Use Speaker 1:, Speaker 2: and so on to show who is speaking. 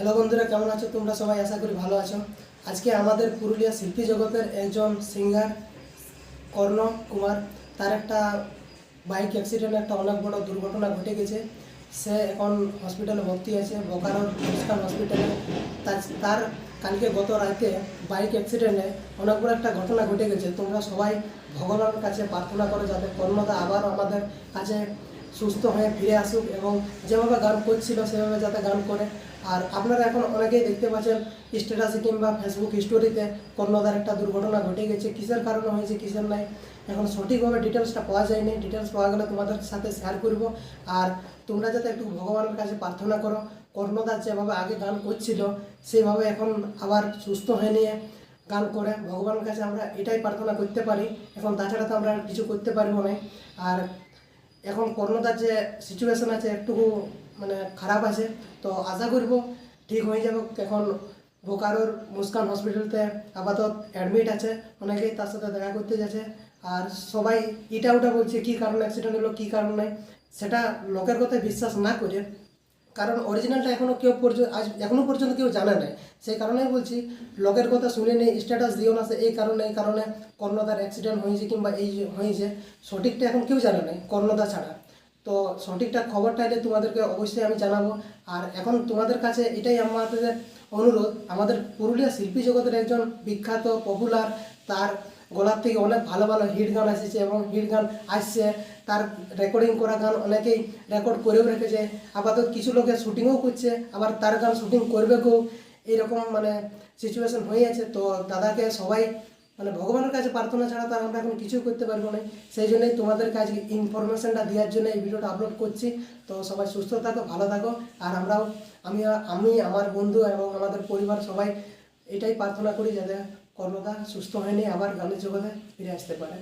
Speaker 1: Hello বন্ধুরা, কেমন আছো? তোমরা সবাই আশা করি ভালো আছো। আজকে আমাদের পুরুলিয়া শিল্পী জগতের একজন সিঙ্গার কর্ণ কুমার। তার একটা বাইক অ্যাক্সিডেন্ট একটা অনেক বড় দুর্ঘটনা ঘটে গেছে। সে এখন হসপিটালে ভর্তি আছে বোকারোর মুস্কান হসপিটালে তার- কালকে গত রাতে বাইক অ্যাক্সিডেন্টে অনেক বড় একটা ঘটনা ঘটে গেছে। তোমরা সবাই ভগবানের কাছে প্রার্থনা করো যাতে কর্ণদা আবার আমাদের কাছে সুস্থ হয়ে ফিরে আসুক এবং যেভাবে গান করছিল, সেভাবে যাতে গান করে। আর আপনারা এখন অনেকেই দেখতে পাচ্ছেন স্ট্যাটাসে কিংবা ফেসবুক স্টোরিতে কর্ণদার একটা দুর্ঘটনা ঘটে গেছে। কিসের কারণে হয়েছে, কিসের নাই? এখন সঠিকভাবে ডিটেলসটা পাওয়া যায়নি। ডিটেলস পাওয়া গেলে তোমাদের সাথে শেয়ার করব। আর তোমরা যাতে একটু ভগবানের কাছে প্রার্থনা করো কর্ণদার যেভাবে আগে গান করছিল, সেভাবে এখন আবার সুস্থ হয়ে নিয়ে গান করে। ভগবানের কাছে আমরা এটাই প্রার্থনা করতে পারি। এখন তাছাড়া তো আমরা কিছু করতে পারব না। আর এখন করোনাটা যে সিচুয়েশন আছে, একটু মানে খারাপ আছে, তো আশা করব ঠিক হয়ে যাব। এখন বোকারোর মুস্কান হসপিটালতে আপাতত অ্যাডমিট আছে, অনেকেই তার সাথে দেখা করতে যাচ্ছে। আর সবাই এটা ওটা বলছে, কী কারণে অ্যাক্সিডেন্ট হলো, কী কারণ? নাই সেটা লোকের কথা বিশ্বাস না করে কারণ অরিজিনালটা এখনও কেউ পর্যন্ত, আজ এখনও পর্যন্ত কেউ জানে নাই। সেই কারণেই বলছি লোকের কথা শুনে নেই স্ট্যাটাস দিও না সে এই কারণে এই কারণে কর্ণদার অ্যাক্সিডেন্ট হয়েছে কিংবা এই হয়েছে, সঠিকটা এখন কেউ জানে নাই কর্ণদা ছাড়া। তো সঠিকটা খবরটা এলে তোমাদেরকে অবশ্যই আমি জানাব। আর এখন তোমাদের কাছে এটাই আমাদের অনুরোধ, আমাদের পুরুলিয়া শিল্পী জগতের একজন বিখ্যাত পপুলার তার গলার থেকে অনেক ভালো ভালো হিট গান এসেছে এবং হিট গান আসছে। তার রেকর্ডিং করা গান অনেকেই রেকর্ড করেও রেখেছে। আপাতত কিছু লোকে শুটিংও করছে, আবার তার গান শুটিং করবে কেউ? এইরকম মানে সিচুয়েশন হয়ে আছে। তো দাদাকে সবাই মানে ভগবানের কাছে প্রার্থনা ছাড়া তো আমরা এখন কিছুই করতে পারব না। সেই জন্যই তোমাদের কাছে ইনফরমেশনটা দেওয়ার জন্য এই ভিডিওটা আপলোড করছি। তো সবাই সুস্থ থাকো, ভালো থাকো। আর আমরাও, আমি আমি, আমার বন্ধু এবং আমাদের পরিবার সবাই এটাই প্রার্থনা করি যাতে কর্মদা সুস্থ হয়নি, আবার গানের জগতে ফিরে আসতে পারে।